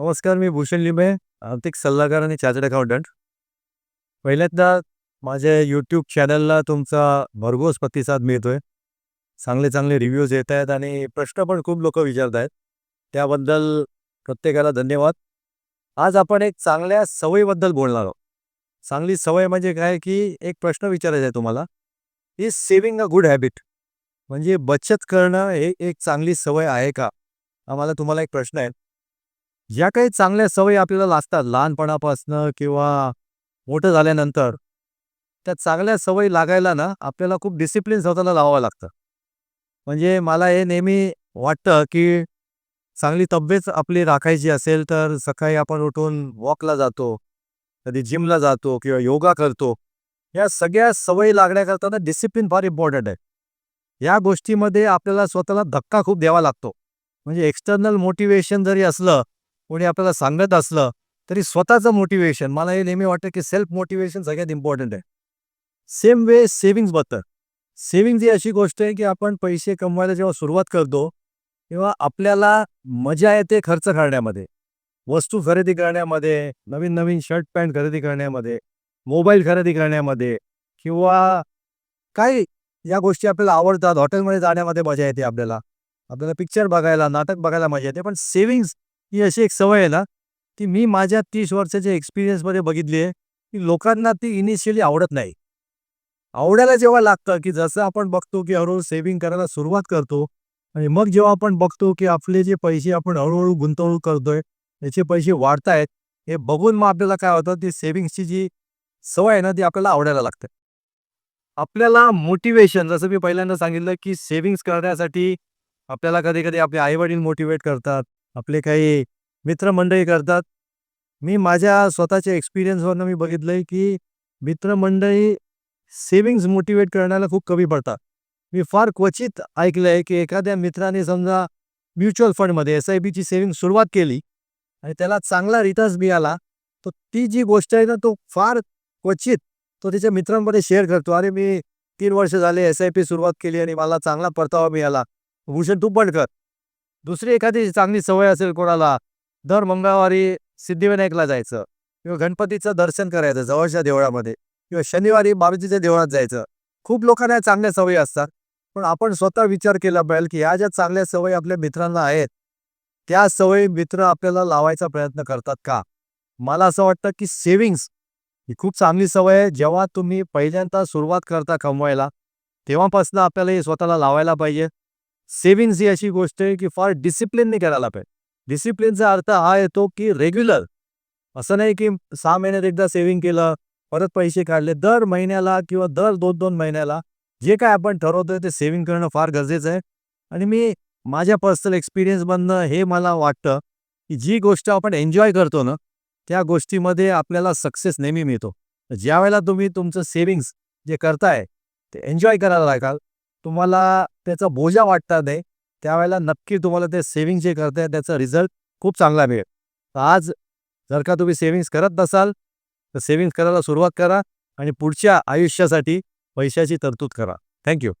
नमस्कार मी भूषण लिंबे आर्थिक सल्लागार आणि चार्टर्ड अकाउंटंट. पहिल्यांदा माझ्या यूट्यूब चॅनलला तुमचा भरघोस प्रतिसाद मिळतोय. चांगले चांगले रिव्ह्यूज येत आहेत आणि प्रश्न पण खूप लोक विचारत आहेत. त्याबद्दल प्रत्येकाला धन्यवाद. आज आपण एक चांगल्या सवयीबद्दल बोलणार आहोत. चांगली सवय म्हणजे काय की एक प्रश्न विचारायचा आहे तुम्हाला. Is saving a good habit म्हणजे बचत करणं हे एक चांगली सवय आहे का? आम्हाला तुम्हाला एक प्रश्न आहे. ज्या काही चांगल्या सवयी आपल्याला लागतात लहानपणापासनं किंवा मोठं झाल्यानंतर त्या चांगल्या सवयी लागायला ना आपल्याला खूप डिसिप्लिन स्वतःला लावावं लागतं. म्हणजे मला हे नेहमी वाटतं की चांगली तब्येत आपली राखायची असेल तर सकाळी आपण उठून वॉकला जातो कधी जिमला जातो किंवा योगा करतो. या सगळ्या सवयी लागण्याकरता ना डिसिप्लिन फार इम्पॉर्टंट आहे. या गोष्टीमध्ये आपल्याला स्वतःला धक्का खूप द्यावा लागतो. म्हणजे एक्सटर्नल मोटिवेशन जरी असलं कोणी आपल्याला सांगत असलं तरी स्वतःचं मोटिवेशन मला हे नेहमी वाटतं की सेल्फ मोटिवेशन सगळ्यात इम्पॉर्टंट आहे. सेम वे सेव्हिंग्सबद्दल सेव्हिंग्ज ही अशी गोष्ट आहे की आपण पैसे कमवायला जेव्हा सुरुवात करतो तेव्हा आपल्याला मजा येते खर्च करण्यामध्ये. वस्तू खरेदी करण्यामध्ये नवीन नवीन शर्ट पॅन्ट खरेदी करण्यामध्ये मोबाईल खरेदी करण्यामध्ये किंवा काही या गोष्टी आपल्याला आवडतात. हॉटेलमध्ये जाण्यामध्ये मजा येते आपल्याला. आपल्याला पिक्चर बघायला नाटक बघायला मजा येते. पण सेव्हिंग्ज ही अशी एक सवय आहे ना ती मी माझ्या तीस वर्षाच्या एक्सपिरियन्समध्ये बघितली आहे की लोकांना ती इनिशियली आवडत नाही. आवडायला जेव्हा लागतं की जसं आपण बघतो की हळूहळू सेव्हिंग करायला सुरुवात करतो आणि मग जेव्हा आपण बघतो की आपले जे पैसे आपण हळूहळू गुंतवणूक करतोय त्याचे पैसे वाढतायत हे बघून मग आपल्याला काय होतं ती सेव्हिंग्सची जी सवय आहे ना ती आपल्याला आवडायला लागते. आपल्याला मोटिवेशन जसं मी पहिल्यांदा सांगितलं की सेव्हिंग्स करण्यासाठी आपल्याला कधी कधी आपले आईवडील मोटिवेट करतात आपले काही मित्रमंडळी करतात. मी माझ्या स्वतःच्या एक्सपिरियन्सवरनं मी बघितलंय की मित्रमंडळी सेव्हिंग्ज मोटिवेट करण्याला खूप कमी पडतात. मी फार क्वचित ऐकलंय की एखाद्या मित्राने समजा म्युच्युअल फंडमध्ये एस आय बीची सेविंग सुरुवात केली आणि त्याला चांगला रिटर्न्स मिळाला तर ती जी गोष्ट आहे ना तो फार क्वचित तो त्याच्या मित्रांमध्ये शेअर करतो. अरे मी तीन वर्ष झाले एस आय पी सुरुवात केली आणि मला चांगला परतावा मिळाला. भूषण तू पण कर. दुसरी एखादी चांगली सवय असेल कोणाला दर मंगळवारी सिद्धिविनायकला जायचं किंवा गणपतीचं दर्शन करायचं जवळच्या देवळामध्ये किंवा शनिवारी बाबाजीच्या देवळात जायचं. खूप लोकांना या चांगल्या सवयी असतात. पण आपण स्वतः विचार केला पाहिजे की ह्या ज्या चांगल्या सवयी आपल्या मित्रांना आहेत त्या सवयी मित्र आपल्याला लावायचा प्रयत्न करतात का? मला असं वाटतं की सेव्हिंग्स ही खूप चांगली सवय आहे. जेव्हा तुम्ही पहिल्यांदा सुरुवात करता कमवायला तेव्हापासून आपल्याला हे स्वतःला लावायला पाहिजे. सेव्हिंग्स ही अशी गोष्ट आहे की फार डिसिप्लिनने करायला पाहिजे. डिसिप्लिनचा अर्थ हा येतो की रेग्युलर असं नाही की सहा महिन्यात एकदा सेव्हिंग केलं परत पैसे काढले दर महिन्याला किंवा दर दोन दोन महिन्याला जे काय आपण ठरवतोय ते सेव्हिंग करणं फार गरजेचं आहे. आणि मी माझ्या पर्सनल एक्सपिरियन्समधनं हे मला वाटतं की जी गोष्ट आपण एन्जॉय करतो ना त्या गोष्टीमध्ये आपल्याला सक्सेस नेहमी मिळतो. ज्या वेळेला तुम्ही तुमचं सेव्हिंग्स जे करताय ते एन्जॉय करायला लागाल. तुम्हाला त्याचा बोजा वाटता नाही त्यावेळेला नक्की तुम्हाला ते सेव्हिंग जे करताय त्याचा रिझल्ट खूप चांगला मिळेल. तर आज जर का तुम्ही सेव्हिंग्स करत नसाल तर सेव्हिंग्स करायला सुरुवात करा आणि पुढच्या आयुष्यासाठी पैशाची तरतूद करा. थँक्यू